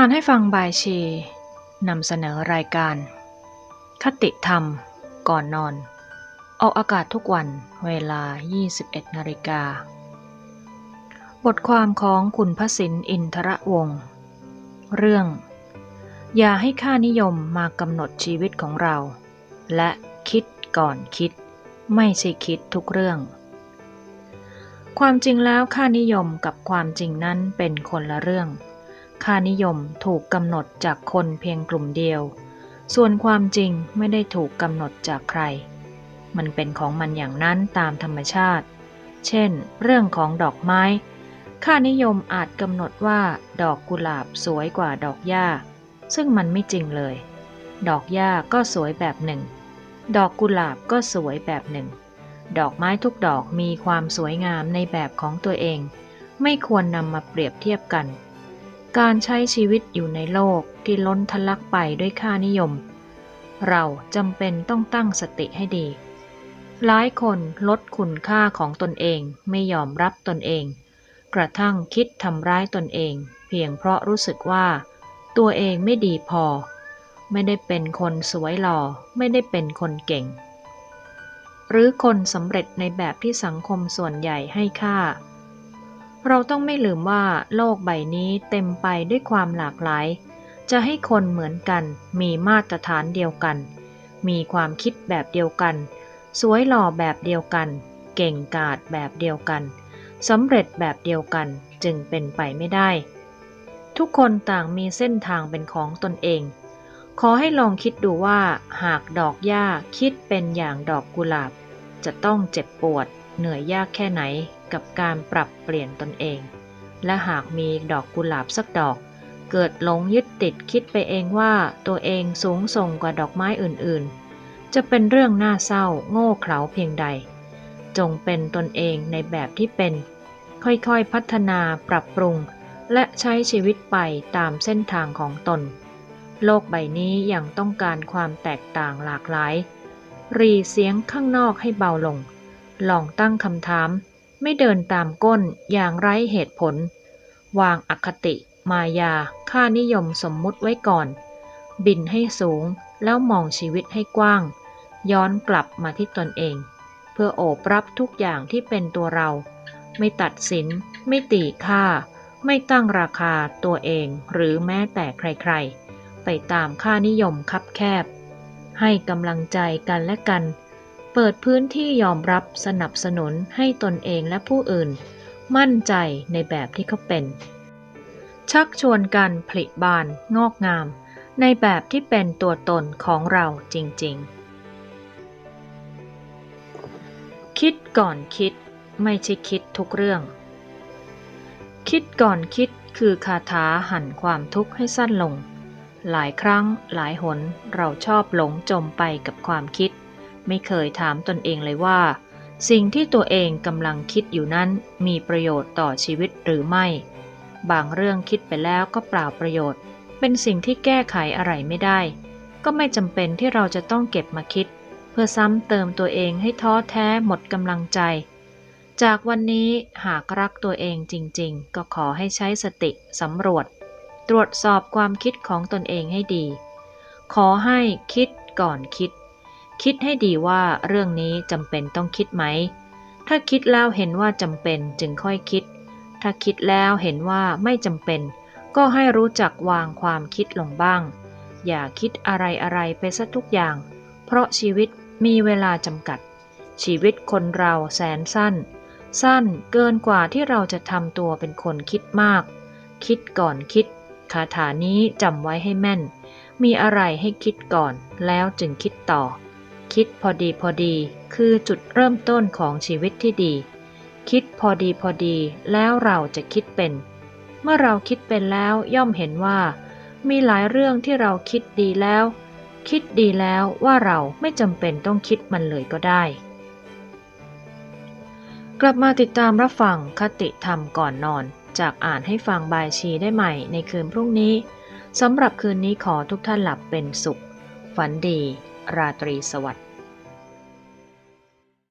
อ่านให้ฟังบายชีนำเสนอรายการ คติธรรม ก่อนนอน ออกอากาศทุกวันเวลา 21นาฬิกา บทความของคุณพสินอินทระวงศ์เรื่อง อย่าให้ค่านิยมมากำหนดชีวิตของเรา และคิดก่อนคิด ไม่ใช่คิดทุกเรื่อง ความจริงแล้วค่านิยมกับความจริงนั้นเป็นคนละเรื่อง ค่านิยมถูกกำหนดจากคนเพียงกลุ่มเดียว ส่วนความจริงไม่ได้ถูกกำหนดจากใคร มันเป็นของมันอย่างนั้นตามธรรมชาติ เช่น เรื่องของดอกไม้ ค่านิยมอาจกำหนดว่าดอกกุหลาบสวยกว่าดอกหญ้า ซึ่งมันไม่จริงเลย ดอกหญ้าก็สวยแบบหนึ่ง ดอกกุหลาบก็สวยแบบหนึ่ง ดอกไม้ทุกดอกมีความสวยงามในแบบของตัวเอง ไม่ควรนำมาเปรียบเทียบกัน การใช้ชีวิตอยู่ในโลกที่ล้นทะลักไปด้วยค่านิยม เราจำเป็นต้องตั้งสติให้ดี หลายคนลดคุณค่าของตนเองไม่ยอมรับตนเอง กระทั่งคิดทำร้ายตนเอง เพียงเพราะรู้สึกว่า ตัวเองไม่ดีพอ ไม่ได้เป็นคนสวยหล่อ ไม่ได้เป็นคนเก่ง หรือคนสำเร็จในแบบที่สังคมส่วนใหญ่ให้ค่า เราต้องไม่ลืมว่าโลกใบนี้เต็มไปด้วยความหลากหลาย จะให้คนเหมือนกัน มีมาตรฐานเดียวกัน มีความคิดแบบเดียวกัน สวยหล่อแบบเดียวกัน เก่งกาจแบบเดียวกันสำเร็จแบบเดียวกันจึงเป็นไปไม่ได้ ทุกคนต่างมีเส้นทางเป็นของตนเอง ขอให้ลองคิดดูว่า หากดอกหญ้าคิดเป็นอย่างดอกกุหลาบ จะต้องเจ็บปวด เหนื่อยยากแค่ไหน กับการปรับเปลี่ยนตนเอง และหากมีดอกกุหลาบสักดอก เกิดหลงยึดติดคิดไปเองว่าตัวเองสูงส่งกว่าดอกไม้อื่นๆ จะเป็นเรื่องน่าเศร้าโง่เขลาเพียงใด จงเป็นตนเองในแบบที่เป็น ค่อยๆพัฒนาปรับปรุง และใช้ชีวิตไปตามเส้นทางของตน โลกใบนี้ยังต้องการความแตกต่างหลากหลายรีเสียงข้างนอกให้เบาลง ลองตั้งคำถาม ไม่เดินตามก้นอย่างไร้เหตุผล วางอคติ มายา ค่านิยมสมมุติไว้ก่อน บินให้สูงแล้วมองชีวิตให้กว้าง ย้อนกลับมาที่ตนเอง เพื่อโอบรับทุกอย่างที่เป็นตัวเรา ไม่ตัดสิน ไม่ตีค่า ไม่ตั้งราคาตัวเองหรือแม้แต่ใครๆ ไปตามค่านิยมคับแคบ ให้กำลังใจกันและกัน เปิดพื้นที่ยอมรับสนับสนุนให้ตนเองและผู้อื่น มั่นใจในแบบที่เขาเป็น ชักชวนกันผลิบานงอกงาม ในแบบที่เป็นตัวตนของเราจริงๆ คิดก่อนคิดไม่ใช่คิดทุกเรื่อง คิดก่อนคิดคือคาถาหั่นความทุกข์ให้สั้นลง หลายครั้งหลายหนเราชอบหลงจมไปกับความคิด ไม่เคยถามตนเองเลยว่า สิ่งที่ตัวเองกำลังคิดอยู่นั้นมีประโยชน์ต่อชีวิตหรือไม่ บางเรื่องคิดไปแล้วก็เปล่าประโยชน์ เป็นสิ่งที่แก้ไขอะไรไม่ได้ ก็ไม่จำเป็นที่เราจะต้องเก็บมาคิด เพื่อซ้ำเติมตัวเองให้ท้อแท้หมดกำลังใจ จากวันนี้หากรักตัวเองจริง ๆ ก็ขอให้ใช้สติสำรวจ ตรวจสอบความคิดของตนเองให้ดี ขอให้คิดก่อนคิด คิดให้ดีว่าเรื่องนี้จำเป็นต้องคิดไหม ถ้าคิดแล้วเห็นว่าจำเป็นจึงค่อยคิด ถ้าคิดแล้วเห็นว่าไม่จำเป็น ก็ให้รู้จักวางความคิดลงบ้าง อย่าคิดอะไรอะไรไปซะทุกอย่าง เพราะชีวิตมีเวลาจำกัด ชีวิตคนเราแสนสั้น สั้นเกินกว่าที่เราจะทำตัวเป็นคนคิดมาก คิดก่อนคิด คาถานี้จำไว้ให้แม่น มีอะไรให้คิดก่อนแล้วจึงคิดต่อ คิดพอดีพอดี คือจุดเริ่มต้นของชีวิตที่ดี คิดพอดีพอดีแล้วเราจะคิดเป็น เมื่อเราคิดเป็นแล้วย่อมเห็นว่า มีหลายเรื่องที่เราคิดดีแล้ว คิดดีแล้วว่าเราไม่จำเป็นต้องคิดมันเลยก็ได้ กลับมาติดตามรับฟังคติธรรมก่อนนอน จากอ่านให้ฟังบายชีได้ใหม่ในคืนพรุ่งนี้สำหรับคืนนี้ขอทุกท่านหลับเป็นสุข ฝันดี ราตรีสวัสดิ์